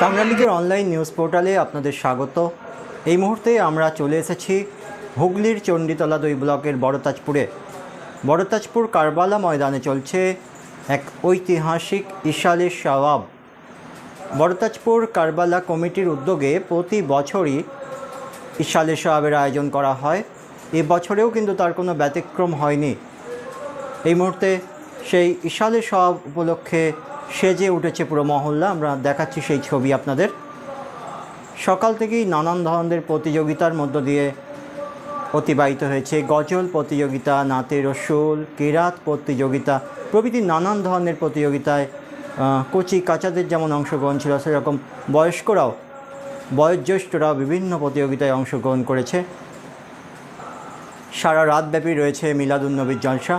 সাংবাদিকের online news পোর্টালে আপনাদের স্বাগত। এই মুহূর্তে আমরা চলে এসেছি হুগলির চণ্ডীতলা দুই ব্লকের বড়তাজপুরে। বড়তাজপুর কারবালা ময়দানে চলছে এক ঐতিহাসিক ইশালের সওয়াব বড়তাজপুর কারবালা কমিটির উদ্যোগে প্রতি বছরই ইশালে সওয়াবের আয়োজন করা হয়। এ বছরেও কিন্তু তার কোনো ব্যতিক্রম হয়নি। এই মুহূর্তে সেই ইশালে সব উপলক্ষে সেজে উঠেছে পুরো মহল্লা। আমরা দেখাচ্ছি সেই ছবি আপনাদের। সকাল থেকেই নানান ধরনের প্রতিযোগিতার মধ্য দিয়ে অতিবাহিত হয়েছে। গজল প্রতিযোগিতা নাতে রসুল, কেরাত প্রতিযোগিতা, প্রভৃতি নানান ধরনের প্রতিযোগিতায় কচি কাচাদের যেমন অংশগ্রহণ ছিল, সেরকম বয়স্করাও, বয়োজ্যেষ্ঠরাও বিভিন্ন প্রতিযোগিতায় অংশগ্রহণ করেছে। সারা রাতব্যাপী রয়েছে মিলাদুন্নবীর জলসা।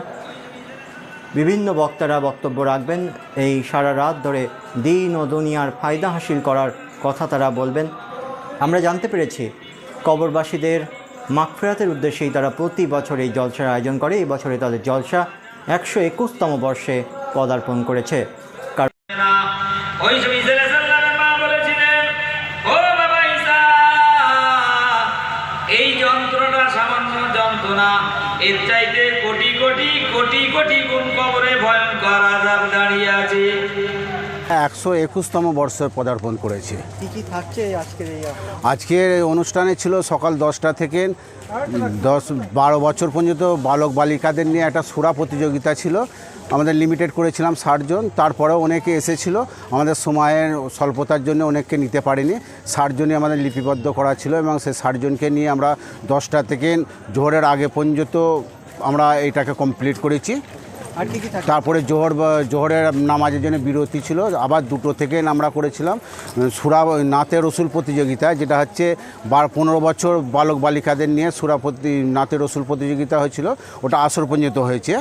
বিভিন্ন বক্তারা বক্তব্য রাখবেন। এই সারা রাত ধরে দিন ও দুনিয়ার ফায়দা হাসিল করার কথা তারা বলবেন। আমরা জানতে পেরেছি, কবরবাসীদের মাগফেরাতের উদ্দেশ্যেই তারা প্রতি বছর এই জলসার আয়োজন করে। এই বছরে তাদের জলসা একশো একুশতম বর্ষে পদার্পণ করেছে। এই যন্ত্রণা সামান্য যন্ত্রণা, এর চাইতে কোটি কোটি কোটি কোটি গুণ কবরে ভয়ঙ্কর আযাব দাঁড়িয়ে আছে। একশো একুশতম বর্ষে পদার্পণ করেছে। কী কী থাকছে আজকের আজকের এই অনুষ্ঠানে ছিল সকাল দশটা থেকে দশ বারো বছর পর্যন্ত বালক বালিকাদের নিয়ে একটা সুরা প্রতিযোগিতা ছিল। আমাদের লিমিটেড করেছিলাম ষাটজন তারপরেও অনেকে এসেছিল। আমাদের সময়ের স্বল্পতার জন্য অনেককে নিতে পারিনি। ষাটজনই আমাদের লিপিবদ্ধ করা ছিল এবং সেই ষাটজনকে নিয়ে আমরা দশটা থেকে জোহরের আগে পর্যন্ত আমরা এটাকে কমপ্লিট করেছি। তারপরে জোহর জোহরের নামাজের জন্য বিরতি ছিল। আবার দুটো থেকে আমরা করেছিলাম সুরা নাতে রসুল প্রতিযোগিতা যেটা হচ্ছে বার পনেরো বছর বালক বালিকাদের নিয়ে সুরা প্রতি নাতে রসুল প্রতিযোগিতা হয়েছিল। ওটা আসর পর্যন্ত হয়েছে।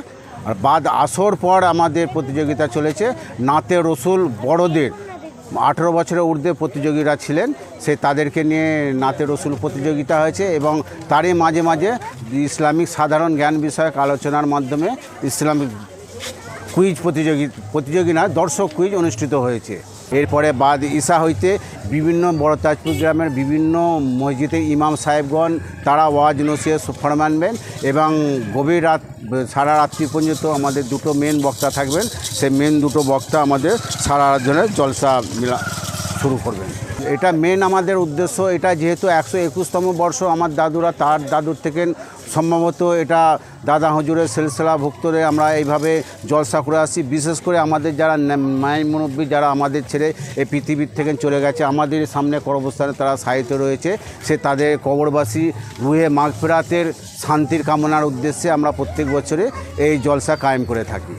আর বাদ আসর পর আমাদের প্রতিযোগিতা চলেছে নাতে রসুল বড়দের। আঠেরো বছরের ঊর্ধ্বে প্রতিযোগীরা ছিলেন। সে তাদেরকে নিয়ে নাতে রসুল প্রতিযোগিতা হয়েছে এবং তারই মাঝে মাঝে ইসলামিক সাধারণ জ্ঞান বিষয়ক আলোচনার মাধ্যমে ইসলামিক কুইজ প্রতিযোগী প্রতিযোগী না দর্শক কুইজ অনুষ্ঠিত হয়েছে। এরপরে বাদ ঈশা হইতে বিভিন্ন বড় তাজপুর গ্রামের বিভিন্ন মসজিদে ইমাম সাহেবগণ, তারা ওয়াজ নসিয়ে ফরমানবেন এবং গভীর রাত, সারা রাত্রি পর্যন্ত আমাদের দুটো মেন বক্তা থাকবেন। সেই মেন দুটো বক্তা আমাদের সারা ধরে জলসা মিলা শুরু করবেন। এটা মেন আমাদের উদ্দেশ্য, এটা যেহেতু একশো একুশতম বর্ষ, আমার দাদুরা তার দাদুর থেকে সম্ভবত এটা দাদা হজুরের সিলসিলা ভুক্তরে আমরা এইভাবে জলসা করে আসছি। বিশেষ করে আমাদের যারা মায়ের মুরব্বী যারা আমাদের ছেড়ে এই পৃথিবীর থেকে চলে গেছে, আমাদের সামনে কর্মস্থানে তারা সাহিত্য রয়েছে, সে তাদের কবরবাসী রুহে মাগফিরাতের শান্তির কামনার উদ্দেশ্যে আমরা প্রত্যেক বছরে এই জলসা কায়েম করে থাকি।